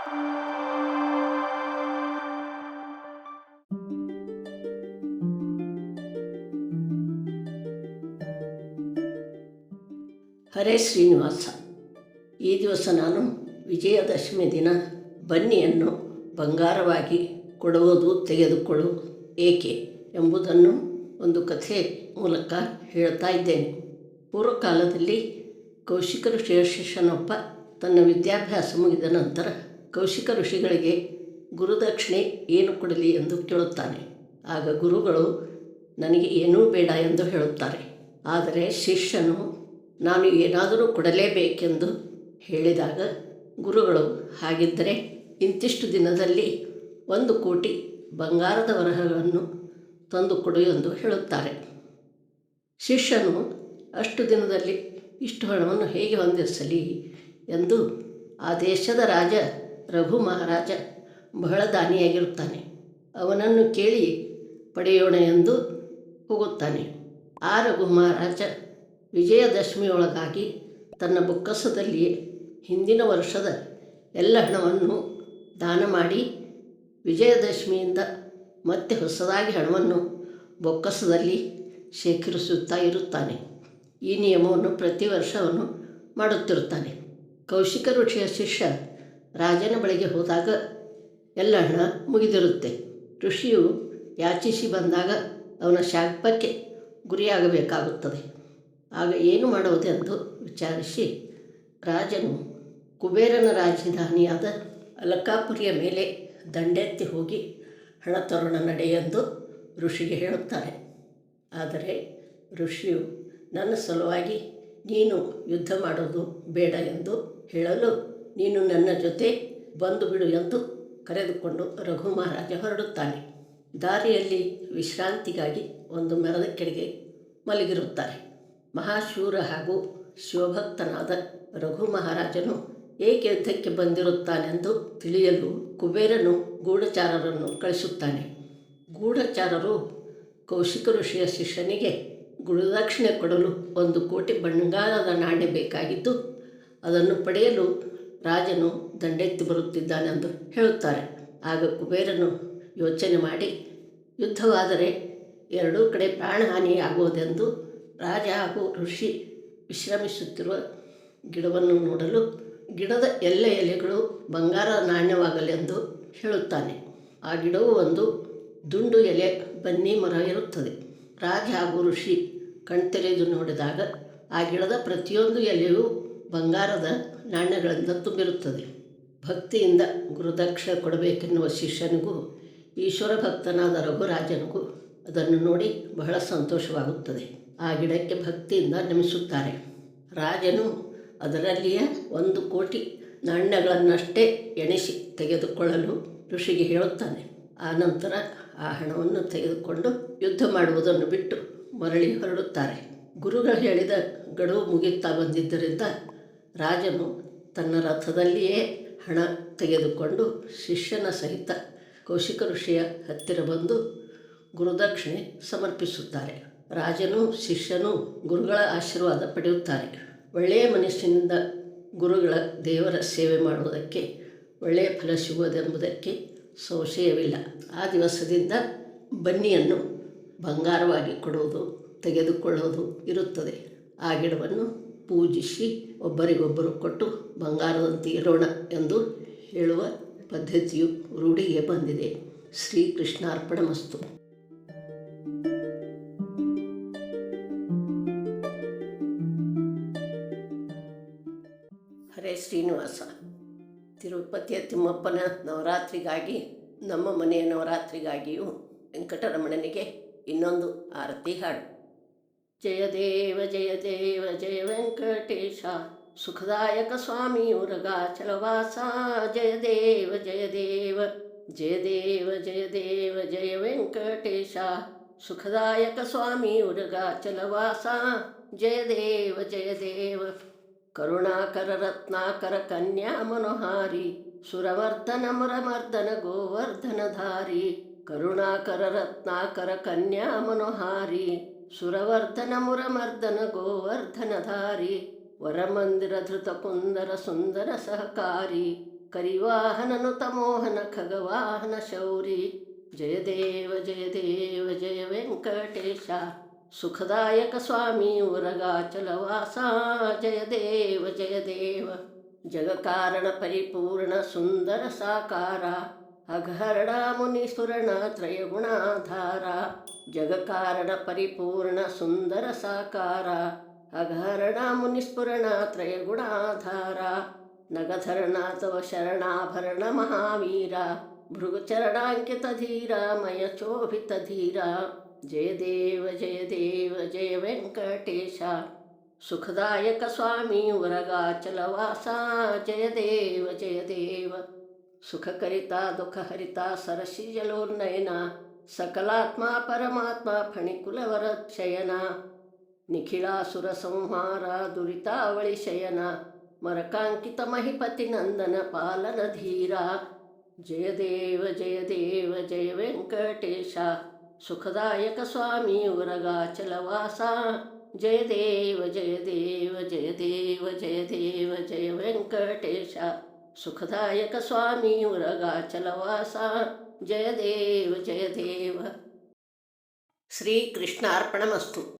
ಹರೇ ಶ್ರೀನಿವಾಸ. ಈ ದಿವಸ ನಾನು ವಿಜಯದಶಮಿ ದಿನ ಬನ್ನಿಯನ್ನು ಬಂಗಾರವಾಗಿ ಕೊಡುವುದು ತೆಗೆದುಕೊಳ್ಳು. ಏಕೆ ಎಂಬುದನ್ನು ಒಂದು ಕಥೆ ಮೂಲಕ ಹೇಳ್ತಾ ಇದ್ದೇನೆ. ಪೂರ್ವಕಾಲದಲ್ಲಿ ಕೌಶಿಕರು ಶಿಷ್ಯನೊಬ್ಬ ತನ್ನ ವಿದ್ಯಾಭ್ಯಾಸ ಮುಗಿದ ನಂತರ ಕೌಶಿಕ ಋಷಿಗಳಿಗೆ ಗುರುದಕ್ಷಿಣೆ ಏನು ಕೊಡಲಿ ಎಂದು ಕೇಳುತ್ತಾನೆ. ಆಗ ಗುರುಗಳು, ನನಗೆ ಏನೂ ಬೇಡ ಎಂದು ಹೇಳುತ್ತಾರೆ. ಆದರೆ ಶಿಷ್ಯನು, ನಾನು ಏನಾದರೂ ಕೊಡಲೇಬೇಕೆಂದು ಹೇಳಿದಾಗ ಗುರುಗಳು, ಹಾಗಿದ್ದರೆ ಇಂತಿಷ್ಟು ದಿನದಲ್ಲಿ ಒಂದು ಕೋಟಿ ಬಂಗಾರದ ವರಹಗಳನ್ನು ತಂದು ಕೊಡು ಎಂದು ಹೇಳುತ್ತಾರೆ. ಶಿಷ್ಯನು, ಅಷ್ಟು ದಿನದಲ್ಲಿ ಇಷ್ಟು ಹಣವನ್ನು ಹೇಗೆ ಹೊಂದಿಸಲಿ ಎಂದು ಆ ದೇಶದ ರಾಜ ರಘು ಮಹಾರಾಜ ಬಹಳ ದಾನಿಯಾಗಿರುತ್ತಾನೆ ಅವನನ್ನು ಕೇಳಿ ಪಡೆಯೋಣ ಎಂದು ಹೋಗುತ್ತಾನೆ. ಆ ರಘು ಮಹಾರಾಜ ವಿಜಯದಶಮಿಯೊಳಗಾಗಿ ತನ್ನ ಬೊಕ್ಕಸದಲ್ಲಿಯೇ ಹಿಂದಿನ ವರ್ಷದ ಎಲ್ಲ ಹಣವನ್ನು ದಾನ ಮಾಡಿ ವಿಜಯದಶಮಿಯಿಂದ ಮತ್ತೆ ಹೊಸದಾಗಿ ಹಣವನ್ನು ಬೊಕ್ಕಸದಲ್ಲಿ ಶೇಖರಿಸುತ್ತಾ ಇರುತ್ತಾನೆ. ಈ ನಿಯಮವನ್ನು ಪ್ರತಿ ವರ್ಷವನ್ನು ಮಾಡುತ್ತಿರುತ್ತಾನೆ. ಕೌಶಿಕ ಋಷಿಯ ಶಿಷ್ಯ ರಾಜನ ಬಳಿಗೆ ಹೋದಾಗ ಎಲ್ಲ ಹಣ ಮುಗಿದಿರುತ್ತೆ. ಋಷಿಯು ಯಾಚಿಸಿ ಬಂದಾಗ ಅವನ ಶಾಪಕ್ಕೆ ಗುರಿಯಾಗಬೇಕಾಗುತ್ತದೆ. ಆಗ ಏನು ಮಾಡುವುದೆಂದು ವಿಚಾರಿಸಿ ರಾಜನು ಕುಬೇರನ ರಾಜಧಾನಿಯಾದ ಅಲಕಾಪುರಿಯ ಮೇಲೆ ದಂಡೆತ್ತಿ ಹೋಗಿ ಹಣ ತರೋಣ ನಡೆ ಎಂದು ಋಷಿಗೆ ಹೇಳುತ್ತಾರೆ ಆದರೆ ಋಷಿಯು, ನನ್ನ ಸಲುವಾಗಿ ನೀನು ಯುದ್ಧ ಮಾಡೋದು ಬೇಡ ಎಂದು ಹೇಳಲು ನೀನು ನನ್ನ ಜೊತೆ ಬಂದು ಬಿಡು ಎಂದು ಕರೆದುಕೊಂಡು ರಘು ಮಹಾರಾಜ ಹೊರಡುತ್ತಾನೆ. ದಾರಿಯಲ್ಲಿ ವಿಶ್ರಾಂತಿಗಾಗಿ ಒಂದು ಮರದ ಕೆಳಗೆ ಮಲಗಿರುತ್ತಾರೆ. ಮಹಾಶೂರ ಹಾಗೂ ಶಿವಭಕ್ತನಾದ ರಘು ಮಹಾರಾಜನು ಏಕೆ ಯುದ್ಧಕ್ಕೆ ಬಂದಿರುತ್ತಾನೆಂದು ತಿಳಿಯಲು ಕುಬೇರನು ಗೂಢಚಾರರನ್ನು ಕಳಿಸುತ್ತಾನೆ. ಗೂಢಚಾರರು ಕೌಶಿಕ ಋಷಿಯ ಶಿಷ್ಯನಿಗೆ ಗುರುದಕ್ಷಿಣೆ ಕೊಡಲು ಒಂದು ಕೋಟಿ ಬಂಗಾರದ ನಾಣ್ಯ ಬೇಕಾಗಿದ್ದು, ಅದನ್ನು ಪಡೆಯಲು ರಾಜನು ದಂಡೆತ್ತಿ ಬರುತ್ತಿದ್ದಾನೆಂದು ಹೇಳುತ್ತಾರೆ. ಆಗ ಕುಬೇರನು ಯೋಚನೆ ಮಾಡಿ, ಯುದ್ಧವಾದರೆ ಎರಡೂ ಕಡೆ ಪ್ರಾಣಹಾನಿಯಾಗುವುದೆಂದು ರಾಜ ಹಾಗೂ ಋಷಿ ವಿಶ್ರಮಿಸುತ್ತಿರುವ ಗಿಡವನ್ನು ನೋಡಲು ಗಿಡದ ಎಲ್ಲ ಎಲೆಗಳು ಬಂಗಾರ ನಾಣ್ಯವಾಗಲೆಂದು ಹೇಳುತ್ತಾನೆ. ಆ ಗಿಡವು ಒಂದು ದುಂಡು ಎಲೆ, ಬನ್ನಿ ಮರ ಇರುತ್ತದೆ. ರಾಜ ಹಾಗೂ ಋಷಿ ಕಣ್ತೆರೆದು ನೋಡಿದಾಗ ಆ ಗಿಡದ ಪ್ರತಿಯೊಂದು ಎಲೆಯೂ ಬಂಗಾರದ ನಾಣ್ಯಗಳಿಂದ ತುಂಬಿರುತ್ತದೆ. ಭಕ್ತಿಯಿಂದ ಗುರುದಕ್ಷ ಕೊಡಬೇಕೆನ್ನುವ ಶಿಷ್ಯನಿಗೂ, ಈಶ್ವರ ಭಕ್ತನಾದ ರಘುರಾಜನಿಗೂ ಅದನ್ನು ನೋಡಿ ಬಹಳ ಸಂತೋಷವಾಗುತ್ತದೆ. ಆ ಗಿಡಕ್ಕೆ ಭಕ್ತಿಯಿಂದ ನಮಿಸುತ್ತಾರೆ. ರಾಜನು ಅದರಲ್ಲಿಯೇ ಒಂದು ಕೋಟಿ ನಾಣ್ಯಗಳನ್ನಷ್ಟೇ ಎಣಿಸಿ ತೆಗೆದುಕೊಳ್ಳಲು ಋಷಿಗೆ ಹೇಳುತ್ತಾನೆ. ಆ ನಂತರ ಆ ಹಣವನ್ನು ತೆಗೆದುಕೊಂಡು ಯುದ್ಧ ಮಾಡುವುದನ್ನು ಬಿಟ್ಟು ಮರಳಿ ಹೊರಡುತ್ತಾರೆ. ಗುರುಗಳು ಹೇಳಿದ ಗಡುವು ಮುಗಿಯುತ್ತಾ ಬಂದಿದ್ದರಿಂದ ರಾಜನು ತನ್ನ ರಥದಲ್ಲಿಯೇ ಹಣ ತೆಗೆದುಕೊಂಡು ಶಿಷ್ಯನ ಸಹಿತ ಕೌಶಿಕ ಋಷಿಯ ಹತ್ತಿರ ಬಂದು ಗುರುದಕ್ಷಿಣೆ ಸಮರ್ಪಿಸುತ್ತಾರೆ. ರಾಜನು ಶಿಷ್ಯನು ಗುರುಗಳ ಆಶೀರ್ವಾದ ಪಡೆಯುತ್ತಾರೆ. ಒಳ್ಳೆಯ ಮನಸ್ಸಿನಿಂದ ಗುರುಗಳ ದೇವರ ಸೇವೆ ಮಾಡುವುದಕ್ಕೆ ಒಳ್ಳೆಯ ಫಲ ಸಿಗುವುದೆಂಬುದಕ್ಕೆ ಸಂಶಯವಿಲ್ಲ. ಆ ದಿವಸದಿಂದ ಬನ್ನಿಯನ್ನು ಬಂಗಾರವಾಗಿ ಕೊಡುವುದು, ತೆಗೆದುಕೊಳ್ಳುವುದು ಇರುತ್ತದೆ. ಆ ಗಿಡವನ್ನು ಪೂಜಿಸಿ ಒಬ್ಬರಿಗೊಬ್ಬರು ಕೊಟ್ಟು ಬಂಗಾರದಂತೆ ಇರೋಣ ಎಂದು ಹೇಳುವ ಪದ್ಧತಿಯು ರೂಢಿಗೆ ಬಂದಿದೆ. ಶ್ರೀಕೃಷ್ಣಾರ್ಪಣಮಸ್ತು. ಹರೇ ಶ್ರೀನಿವಾಸ. ತಿರುಪತಿಯ ತಿಮ್ಮಪ್ಪನ ನವರಾತ್ರಿಗಾಗಿ, ನಮ್ಮ ಮನೆಯ ನವರಾತ್ರಿಗಾಗಿಯೂ ವೆಂಕಟರಮಣನಿಗೆ ಇನ್ನೊಂದು ಆರತಿ ಹಾಡು. ಜಯ ದೇವ ಜಯ ದೇವ ಜಯ ವೆಂಕಟೇಶ ಸುಖದಾಯಕ ಸ್ವಾಮಿ ಉರಗಾಚಲವಾಸ ಜಯ ದೇವ ಜಯ ದೇವ ಜಯ ದೇವ ಜಯ ದೇವ ಜಯ ವೆಂಕಟೇಶ ಸುಖದಾಯಕ ಸ್ವಾಮಿ ಉರಗಾಚಲವಾಸ ಜಯ ದೇವ ಜಯ ದೇವ ಕರುಣಾಕರ ರತ್ನಾಕರ ಕನ್ಯಾ ಮನೋಹಾರಿ ಸುರವರ್ಧನ ಮುರಮರ್ದನ ಗೋವರ್ಧನಧಾರಿ ಕರುಣಾಕರ ರತ್ನಾಕರ ಕನ್ಯಾ ಮನೋಹಾರಿ सुरवर्धनमुरमर्दन गोवर्धनधारी वरमन्दिरधृतकुन्दरसुन्दरसहकारी करिवाहननुतमोहन खगवाहन शौरी जय देव जय देव जय वेङ्कटेश सुखदायक स्वामी उरगाचलवासा जय देव जय देव जगकारणपरिपूर्ण सुन्दरसाकारा अघहरणा मुनिस्फुरण तयगुणारा जगकारण परिपूर्ण सुंदर साकारा। अघर्णामुनिसुरणात्रयगुणाधार जगकारणपरिपूर्णसुन्दरसाकार अघर्णामुनिस्फुरणात्रयगुणाधार नगधरणा तव शरणाभरणमहावीरा मयचोभित धीरा। जय देव जय देव, जय वेङ्कटेश। सुखदायकस्वामी वरगाचलवासा जय देव जय देव। సుఖకరిత దుఃఖహరిత సరసిజలోన్నయన సకలాత్మ పరమాత్మ ఫణికులవరక్షయన నిఖిళాసుర సంహార దురితావళి శయన మరకాంకిత మహిపతి నందన పాలన ధీరా జయదేవ జయదేవ జయ వెంకటేశ సుఖదాయక స్వామి ఉరగాచలవాస జయదేవ జయదేవ జయదేవ జయదేవ జయ వెంకటేశ ಸುಖದಾಯಕ ಸ್ವಾಮಿ ಉರಗಾಚಲವಾಸ ಜಯದೇವ ಜಯದೇವ. ಜಯ ದೇವ